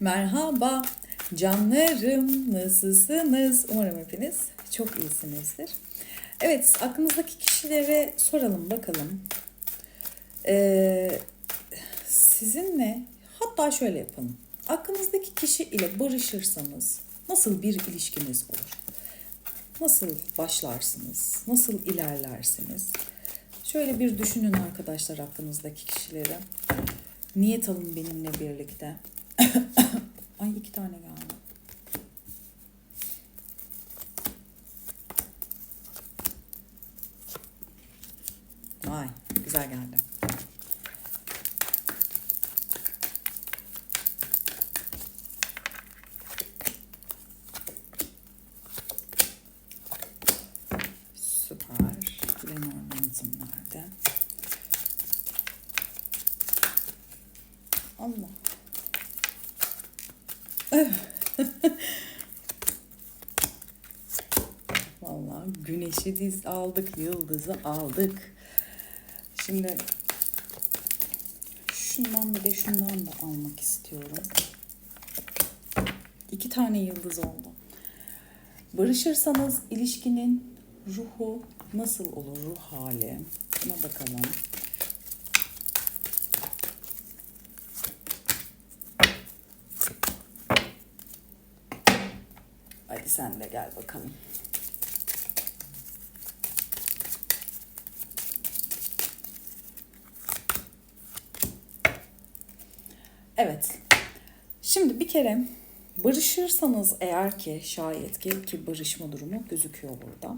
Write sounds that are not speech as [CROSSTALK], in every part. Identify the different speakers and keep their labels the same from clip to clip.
Speaker 1: Merhaba canlarım nasılsınız? Umarım hepiniz çok iyisinizdir. Evet aklınızdaki kişilere soralım bakalım. Ee, sizinle hatta şöyle yapalım. Aklınızdaki kişi ile barışırsanız nasıl bir ilişkiniz olur? Nasıl başlarsınız? Nasıl ilerlersiniz? Şöyle bir düşünün arkadaşlar aklınızdaki kişileri. Niyet alın benimle birlikte. Ay iki tane geldi. Vay güzel geldi. Süper. Lenormand'ım nerede? Allah. [LAUGHS] Vallahi güneşi diz aldık, yıldızı aldık. Şimdi şundan bir de şundan da almak istiyorum. İki tane yıldız oldu. Barışırsanız ilişkinin ruhu nasıl olur, ruh hali? Buna bakalım. Hadi sen de gel bakalım. Evet. Şimdi bir kere barışırsanız eğer ki şayet ki, ki barışma durumu gözüküyor burada.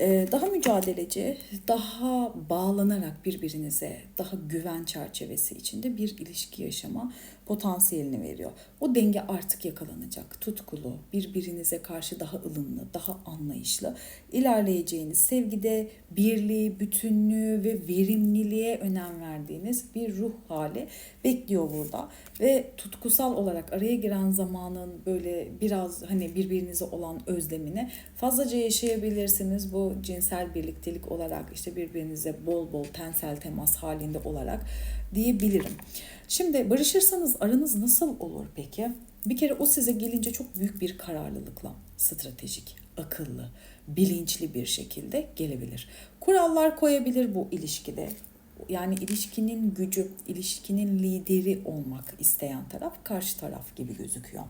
Speaker 1: Ee, daha mücadeleci, daha bağlanarak birbirinize, daha güven çerçevesi içinde bir ilişki yaşama potansiyelini veriyor. O denge artık yakalanacak. Tutkulu, birbirinize karşı daha ılımlı, daha anlayışlı ilerleyeceğiniz sevgide birliği, bütünlüğü ve verimliliğe önem verdiğiniz bir ruh hali bekliyor burada. Ve tutkusal olarak araya giren zamanın böyle biraz hani birbirinize olan özlemini fazlaca yaşayabilirsiniz. Bu cinsel birliktelik olarak işte birbirinize bol bol tensel temas halinde olarak diyebilirim. Şimdi barışırsanız aranız nasıl olur peki? Bir kere o size gelince çok büyük bir kararlılıkla, stratejik, akıllı, bilinçli bir şekilde gelebilir. Kurallar koyabilir bu ilişkide. Yani ilişkinin gücü, ilişkinin lideri olmak isteyen taraf karşı taraf gibi gözüküyor.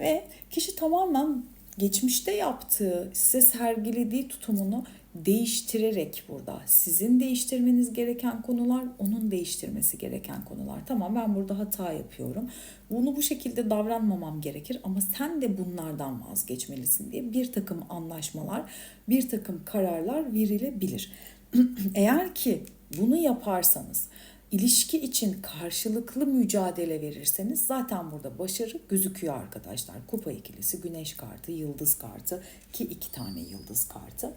Speaker 1: Ve kişi tamamen geçmişte yaptığı, size sergilediği tutumunu değiştirerek burada sizin değiştirmeniz gereken konular, onun değiştirmesi gereken konular. Tamam ben burada hata yapıyorum. Bunu bu şekilde davranmamam gerekir ama sen de bunlardan vazgeçmelisin diye bir takım anlaşmalar, bir takım kararlar verilebilir. [CLEARS THROAT] Eğer ki bunu yaparsanız ilişki için karşılıklı mücadele verirseniz zaten burada başarı gözüküyor arkadaşlar. Kupa ikilisi, güneş kartı, yıldız kartı ki iki tane yıldız kartı.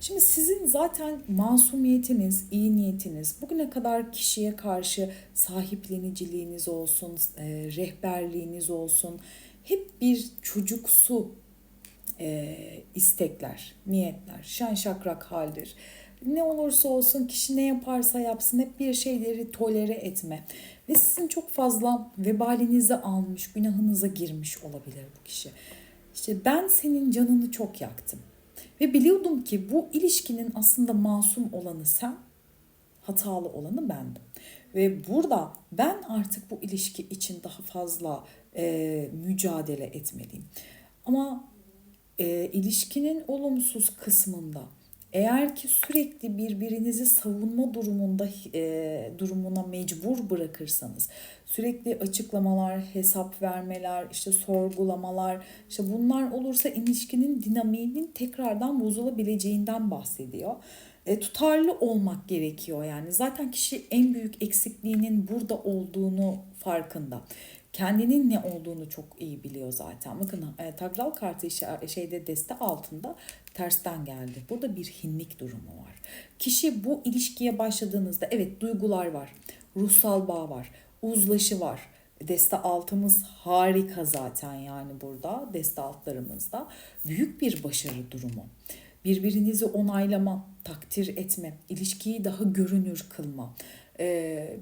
Speaker 1: Şimdi sizin zaten masumiyetiniz, iyi niyetiniz, bugüne kadar kişiye karşı sahipleniciliğiniz olsun, e, rehberliğiniz olsun, hep bir çocuksu e, istekler, niyetler, şen şakrak haldir ne olursa olsun kişi ne yaparsa yapsın hep bir şeyleri tolere etme. Ve sizin çok fazla vebalinizi almış, günahınıza girmiş olabilir bu kişi. İşte ben senin canını çok yaktım. Ve biliyordum ki bu ilişkinin aslında masum olanı sen, hatalı olanı bendim. Ve burada ben artık bu ilişki için daha fazla e, mücadele etmeliyim. Ama e, ilişkinin olumsuz kısmında eğer ki sürekli birbirinizi savunma durumunda e, durumuna mecbur bırakırsanız, sürekli açıklamalar, hesap vermeler, işte sorgulamalar, işte bunlar olursa ilişkinin dinamiğinin tekrardan bozulabileceğinden bahsediyor. E, tutarlı olmak gerekiyor yani. Zaten kişi en büyük eksikliğinin burada olduğunu farkında kendinin ne olduğunu çok iyi biliyor zaten. Bakın e, Tagral kartı şeyde deste altında tersten geldi. Burada bir hinlik durumu var. Kişi bu ilişkiye başladığınızda evet duygular var, ruhsal bağ var, uzlaşı var. Deste altımız harika zaten yani burada deste altlarımızda büyük bir başarı durumu. Birbirinizi onaylama, takdir etme, ilişkiyi daha görünür kılma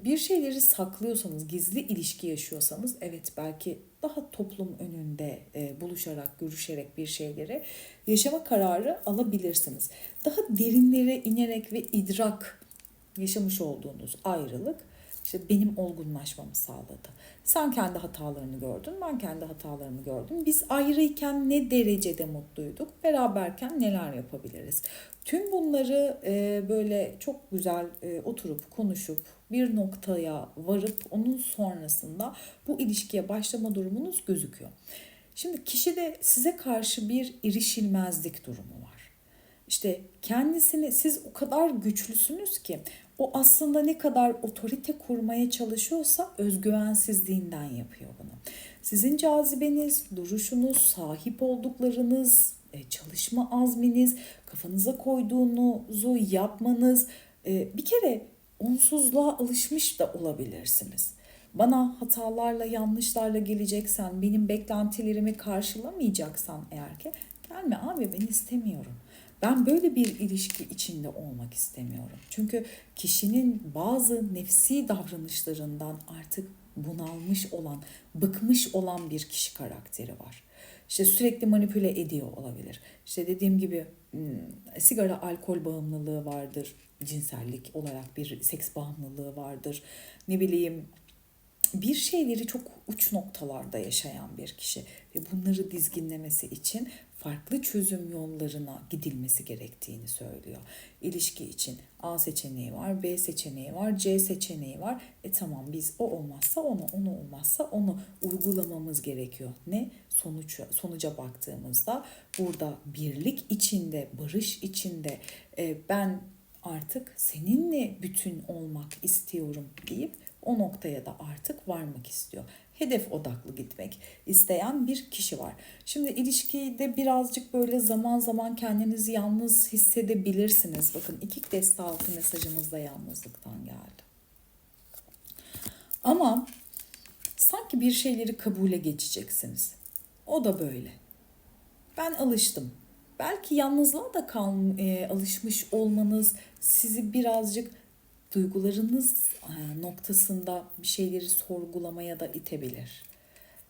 Speaker 1: bir şeyleri saklıyorsanız, gizli ilişki yaşıyorsanız evet belki daha toplum önünde e, buluşarak, görüşerek bir şeyleri yaşama kararı alabilirsiniz. Daha derinlere inerek ve idrak yaşamış olduğunuz ayrılık işte benim olgunlaşmamı sağladı. Sen kendi hatalarını gördün, ben kendi hatalarımı gördüm. Biz ayrıyken ne derecede mutluyduk, beraberken neler yapabiliriz? Tüm bunları e, böyle çok güzel e, oturup konuşup bir noktaya varıp onun sonrasında bu ilişkiye başlama durumunuz gözüküyor. Şimdi kişide size karşı bir erişilmezlik durumu var. İşte kendisini siz o kadar güçlüsünüz ki o aslında ne kadar otorite kurmaya çalışıyorsa özgüvensizliğinden yapıyor bunu. Sizin cazibeniz, duruşunuz, sahip olduklarınız, e, çalışma azminiz, kafanıza koyduğunuzu yapmanız e, bir kere onsuzluğa alışmış da olabilirsiniz. Bana hatalarla, yanlışlarla geleceksen, benim beklentilerimi karşılamayacaksan eğer ki gelme abi ben istemiyorum. Ben böyle bir ilişki içinde olmak istemiyorum. Çünkü kişinin bazı nefsi davranışlarından artık bunalmış olan, bıkmış olan bir kişi karakteri var. İşte sürekli manipüle ediyor olabilir. İşte dediğim gibi sigara alkol bağımlılığı vardır. Cinsellik olarak bir seks bağımlılığı vardır. Ne bileyim bir şeyleri çok uç noktalarda yaşayan bir kişi ve bunları dizginlemesi için farklı çözüm yollarına gidilmesi gerektiğini söylüyor. İlişki için A seçeneği var, B seçeneği var, C seçeneği var. E tamam biz o olmazsa onu, onu olmazsa onu uygulamamız gerekiyor. Ne? Sonuç, sonuca baktığımızda burada birlik içinde, barış içinde e, ben artık seninle bütün olmak istiyorum deyip o noktaya da artık varmak istiyor. Hedef odaklı gitmek isteyen bir kişi var. Şimdi ilişkide birazcık böyle zaman zaman kendinizi yalnız hissedebilirsiniz. Bakın iki deste altı mesajımız da yalnızlıktan geldi. Ama sanki bir şeyleri kabule geçeceksiniz. O da böyle. Ben alıştım. Belki yalnızlığa da kal, e, alışmış olmanız sizi birazcık duygularınız e, noktasında bir şeyleri sorgulamaya da itebilir.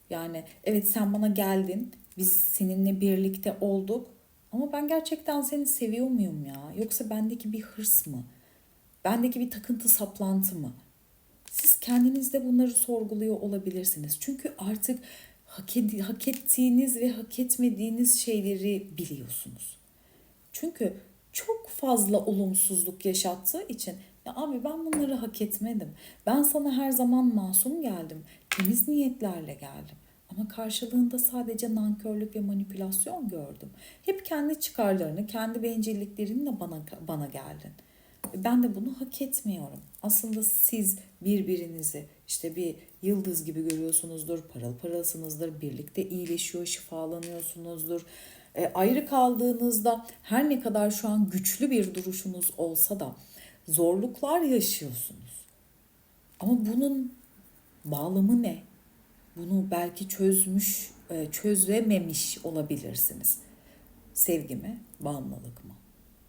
Speaker 1: Yani evet sen bana geldin, biz seninle birlikte olduk ama ben gerçekten seni seviyor muyum ya? Yoksa bendeki bir hırs mı? Bendeki bir takıntı saplantı mı? Siz kendinizde bunları sorguluyor olabilirsiniz. Çünkü artık hak, ed- hak ettiğiniz ve hak etmediğiniz şeyleri biliyorsunuz. Çünkü çok fazla olumsuzluk yaşattığı için ya abi ben bunları hak etmedim. Ben sana her zaman masum geldim. Temiz niyetlerle geldim. Ama karşılığında sadece nankörlük ve manipülasyon gördüm. Hep kendi çıkarlarını, kendi bencilliklerinle bana bana geldin. Ben de bunu hak etmiyorum. Aslında siz birbirinizi işte bir yıldız gibi görüyorsunuzdur, parıl parılsınızdır, birlikte iyileşiyor, şifalanıyorsunuzdur. E, ayrı kaldığınızda her ne kadar şu an güçlü bir duruşunuz olsa da zorluklar yaşıyorsunuz. Ama bunun bağlamı ne? Bunu belki çözmüş, e, çözememiş olabilirsiniz. Sevgi mi, bağımlılık mı?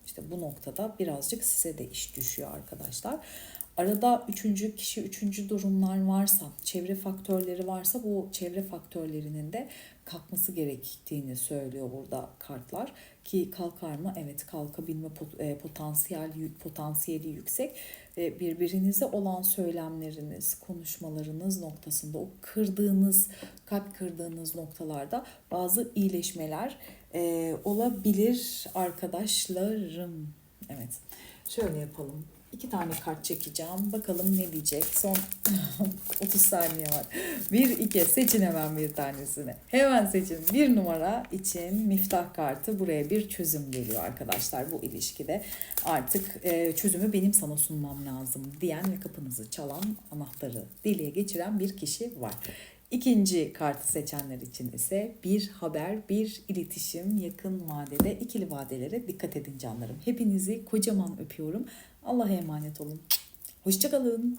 Speaker 1: İşte bu noktada birazcık size de iş düşüyor arkadaşlar. Arada üçüncü kişi, üçüncü durumlar varsa, çevre faktörleri varsa bu çevre faktörlerinin de kalkması gerektiğini söylüyor burada kartlar. Ki kalkar mı? Evet kalkabilme e, potansiyel potansiyeli yüksek. Birbirinize olan söylemleriniz, konuşmalarınız noktasında o kırdığınız, kalp kırdığınız noktalarda bazı iyileşmeler e, olabilir arkadaşlarım. Evet. Şöyle yapalım. İki tane kart çekeceğim. Bakalım ne diyecek. Son [LAUGHS] 30 saniye var. Bir, iki. Seçin hemen bir tanesini. Hemen seçin. Bir numara için miftah kartı. Buraya bir çözüm geliyor arkadaşlar. Bu ilişkide artık e, çözümü benim sana sunmam lazım diyen ve kapınızı çalan anahtarı deliğe geçiren bir kişi var. İkinci kartı seçenler için ise bir haber, bir iletişim yakın vadede, ikili vadelere dikkat edin canlarım. Hepinizi kocaman öpüyorum. Allah'a emanet olun. Hoşçakalın.